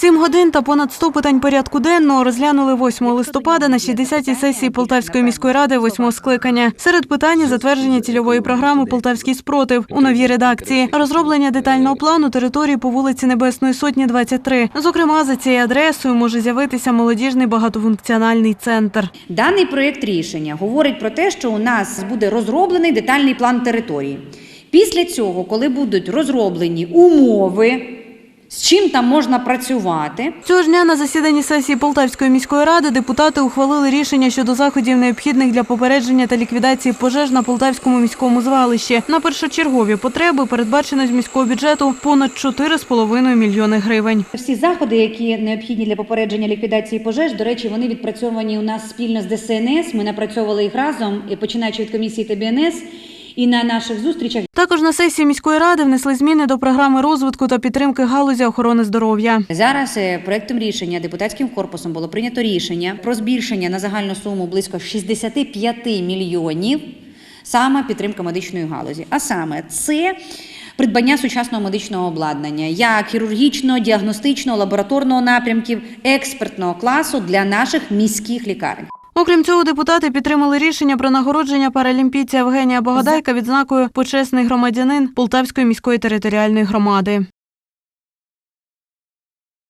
Сім годин та понад 100 питань порядку денного розглянули 8 листопада на 60-й сесії Полтавської міської ради 8 скликання. Серед питань затвердження цільової програми Полтавський спротив у новій редакції, розроблення детального плану території по вулиці Небесної Сотні 23. Зокрема, за цією адресою може з'явитися молодіжний багатофункціональний центр. Даний проєкт рішення говорить про те, що у нас буде розроблений детальний план території. Після цього, коли будуть розроблені умови, з чим там можна працювати, Цього ж дня на засіданні сесії Полтавської міської ради депутати ухвалили рішення щодо заходів, необхідних для попередження та ліквідації пожеж на Полтавському міському звалищі. На першочергові потреби передбачено з міського бюджету понад 4,5 мільйони гривень. всі заходи, які необхідні для попередження ліквідації пожеж, до речі, вони відпрацьовані у нас спільно з ДСНС. Ми напрацьовували їх разом, і починаючи від комісії ТБНС. І на наших зустрічах Також на сесії міської ради внесли зміни до програми розвитку та підтримки галузі охорони здоров'я. Зараз е, проектом рішення депутатським корпусом було прийнято рішення про збільшення на загальну суму близько 65 мільйонів саме підтримка медичної галузі. А саме це придбання сучасного медичного обладнання, як хірургічного, діагностичного, лабораторного напрямків, експертного класу для наших міських лікарень. Окрім цього, депутати підтримали рішення про нагородження паралімпійця Евгенія Богодайка відзнакою почесний громадянин Полтавської міської територіальної громади.